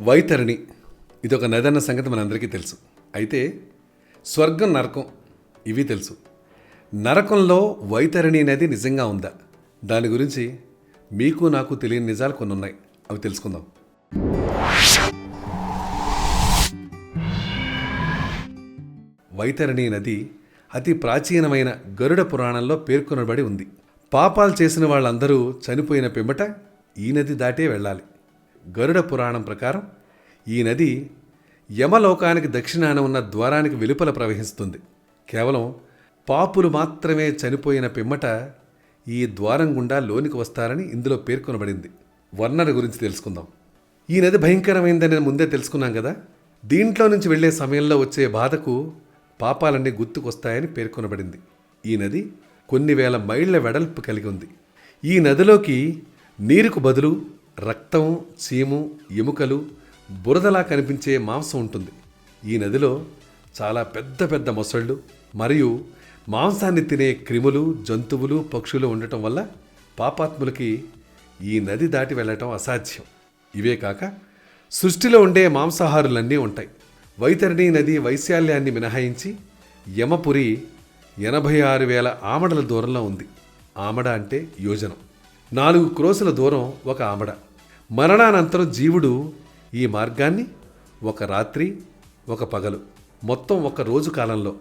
వైతరిణి. ఇది ఒక నది అన్న సంగతి మనందరికీ తెలుసు. అయితే స్వర్గం నరకం ఇవి తెలుసు. నరకంలో వైతరిణి నది నిజంగా ఉందా? దాని గురించి మీకు నాకు తెలియని నిజాలు కొన్ని ఉన్నాయి అవి తెలుసుకుందాం. వైతరణి నది అతి ప్రాచీనమైన గరుడ పురాణంలో పేర్కొనబడి ఉంది. పాపాలు చేసిన వాళ్ళందరూ చనిపోయిన పిమ్మట ఈ నది దాటే వెళ్ళాలి. గరుడ పురాణం ప్రకారం ఈ నది యమలోకానికి దక్షిణాన ఉన్న ద్వారానికి వెలుపల ప్రవహిస్తుంది. కేవలం పాపులు మాత్రమే చనిపోయిన పిమ్మట ఈ ద్వారం గుండా లోనికి వస్తారని ఇందులో పేర్కొనబడింది. వర్ణన గురించి తెలుసుకుందాం. ఈ నది భయంకరమైందని ముందే తెలుసుకున్నాం కదా. దీంట్లో నుంచి వెళ్ళే సమయంలో వచ్చే బాధకు పాపాలన్నీ గుర్తుకొస్తాయని పేర్కొనబడింది. ఈ నది కొన్ని వేల మైళ్ళ వెడల్పు కలిగి ఉంది. ఈ నదిలోకి నీరుకు బదులు రక్తం చీము ఎముకలు బురదలా కనిపించే మాంసం ఉంటుంది. ఈ నదిలో చాలా పెద్ద పెద్ద మొసళ్ళు మరియు మాంసాన్ని తినే క్రిములు జంతువులు పక్షులు ఉండటం వల్ల పాపాత్ములకి ఈ నది దాటి వెళ్ళటం అసాధ్యం. ఇవే కాక సృష్టిలో ఉండే మాంసాహారులన్నీ ఉంటాయి. వైతరణి నది వైశాల్యాన్ని మినహాయించి యమపురి ఎనభై ఆరు వేల ఆమడల దూరంలో ఉంది. ఆమడ అంటే యోజనం. నాలుగు క్రోసుల దూరం ఒక ఆమడ. మరణానంతరం జీవుడు ఈ మార్గాన్ని ఒక రాత్రి ఒక పగలు మొత్తం ఒక రోజు కాలంలో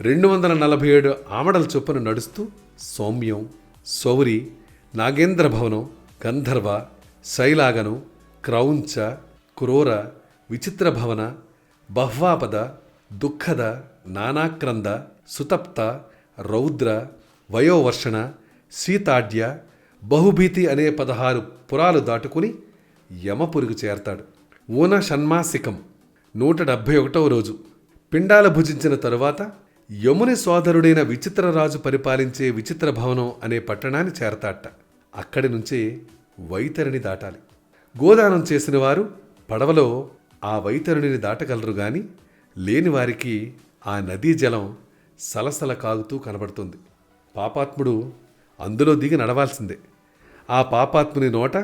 రెండు వందల నలభై ఏడు ఆమడల చొప్పున నడుస్తూ సౌమ్యం సౌరి నాగేంద్ర భవనం గంధర్వ శైలాగను క్రౌంచ క్రోర విచిత్ర భవన బహ్వాపద దుఃఖద నానాక్రంద సుతప్త రౌద్ర వయోవర్షణ శీతాడ్య బహుభీతి అనే పదహారు పురాలు దాటుకుని యమపురుగు చేరతాడు. ఊన షణ్మాసికం నూట డెబ్భై ఒకటవ రోజు. పిండాల భుజించిన తరువాత యముని సోదరుడైన విచిత్రరాజు పరిపాలించే విచిత్ర భవనం అనే పట్టణాన్ని చేరతాట. అక్కడి నుంచే వైతరిని దాటాలి. గోదానం చేసిన వారు పడవలో ఆ వైతరునిని దాటగలరు గాని లేని వారికి ఆ నదీ జలం సలసల కాగుతూ కనబడుతుంది. పాపాత్ముడు అందులో దిగి నడవాల్సిందే. ఆ పాపాత్ముని నోట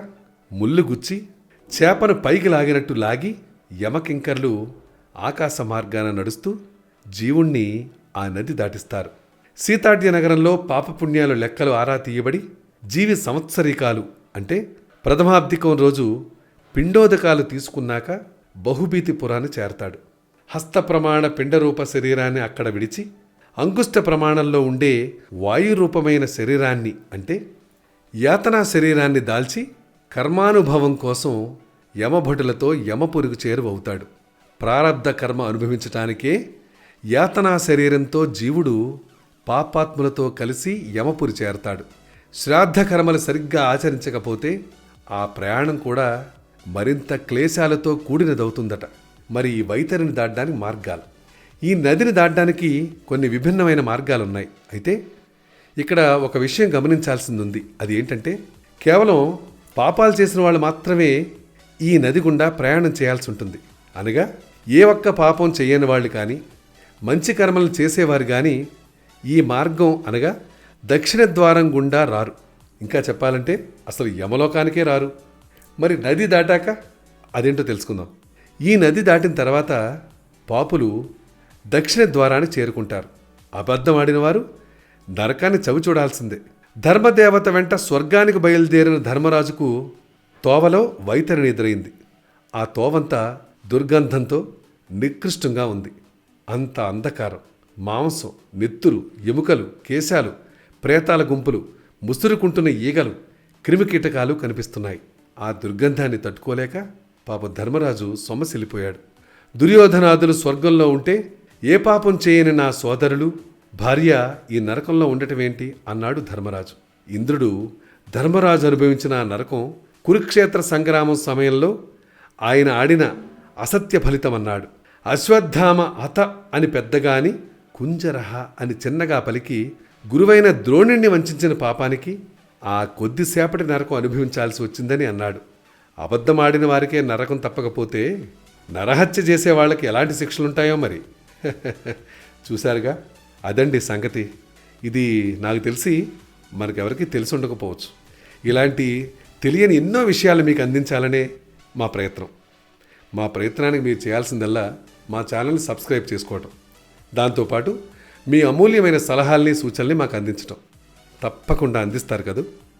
ముళ్ళు గుచ్చి చేపను పైకి లాగినట్టు లాగి యమకింకర్లు ఆకాశ మార్గాన నడుస్తూ జీవుణ్ణి ఆ నది దాటిస్తారు. సీతాడ్య నగరంలో పాపపుణ్యాలు లెక్కలు ఆరా తీయబడి జీవి సంవత్సరీకాలు అంటే ప్రథమాబ్దికం రోజు పిండోదకాలు తీసుకున్నాక బహుభీతి పురాన్ని చేరతాడు. హస్త ప్రమాణ పిండరూప శరీరాన్ని అక్కడ విడిచి అంకుష్ట ప్రమాణంలో ఉండే వాయురూపమైన శరీరాన్ని అంటే యాతనా శరీరాన్ని దాల్చి కర్మానుభవం కోసం యమభటులతో యమపురుగు చేరువవుతాడు. ప్రారబ్ధ కర్మ అనుభవించటానికే యాతనా శరీరంతో జీవుడు పాపాత్ములతో కలిసి యమపురి చేరతాడు. శ్రాద్ధ కర్మలు సరిగ్గా ఆచరించకపోతే ఆ ప్రయాణం కూడా మరింత క్లేశాలతో కూడినదవుతుందట. మరి ఈ వైతరిని దాటడానికి మార్గాలు? ఈ నదిని దాటడానికి కొన్ని విభిన్నమైన మార్గాలున్నాయి. అయితే ఇక్కడ ఒక విషయం గమనించాల్సింది ఉంది అది ఏంటంటే కేవలం పాపాలు చేసిన వాళ్ళు మాత్రమే ఈ నది గుండా ప్రయాణం చేయాల్సి ఉంటుంది అనగా ఏ ఒక్క పాపం చేయని వాళ్ళు కానీ మంచి కర్మలు చేసేవారు కానీ ఈ మార్గం అనగా దక్షిణ ద్వారం గుండా రారు. ఇంకా చెప్పాలంటే అసలు యమలోకానికే రారు. మరి నది దాటాక అదేంటో తెలుసుకుందాం. ఈ నది దాటిన తర్వాత పాపులు దక్షిణ ద్వారాన్ని చేరుకుంటారు. అబద్ధం ఆడిన వారు నరకాన్ని చవి చూడాల్సిందే. ధర్మదేవత వెంట స్వర్గానికి బయలుదేరిన ధర్మరాజుకు తోవలో వైతరిని ఎదురైంది. ఆ తోవంతా దుర్గంధంతో నికృష్టంగా ఉంది. అంత అంధకారం మాంసం నెత్తురు ఎముకలు కేశాలు ప్రేతాల గుంపులు ముసురుకుంటున్న ఈగలు క్రిమికీటకాలు కనిపిస్తున్నాయి. ఆ దుర్గంధాన్ని తట్టుకోలేక పాప ధర్మరాజు సొమ్మసిల్లిపోయాడు. దుర్యోధనాదులు స్వర్గంలో ఉంటే ఏ పాపం చేయని నా సోదరులు భార్య ఈ నరకంలో ఉండటమేంటి? అన్నాడు ధర్మరాజు. ఇంద్రుడు ధర్మరాజు అనుభవించిన ఆ నరకం కురుక్షేత్ర సంగ్రామం సమయంలో ఆయన ఆడిన అసత్య ఫలితం అన్నాడు అశ్వత్థామ అత అని పెద్దగాని కుంజరహ అని చిన్నగా పలికి గురువైన ద్రోణుణ్ణి వంచిన పాపానికి ఆ కొద్దిసేపటి నరకం అనుభవించాల్సి వచ్చిందని అన్నాడు. అబద్ధమాడిన వారికే నరకం తప్పకపోతే నరహత్య చేసే వాళ్ళకి ఎలాంటి శిక్షలుంటాయో మరి? చూశారుగా? అదండి సంగతి. ఇది నాకు తెలిసి మనకెవరికి తెలిసి ఉండకపోవచ్చు. ఇలాంటి తెలియని ఎన్నో విషయాలు మీకు అందించాలనే మా ప్రయత్నం. మా ప్రయత్నానికి మీరు చేయాల్సిందల్లా మా ఛానల్ని సబ్స్క్రైబ్ చేసుకోవటం. దాంతోపాటు మీ అమూల్యమైన సలహాల్ని సూచనల్ని మాకు అందించటం. తప్పకుండా అందిస్తారు కదా?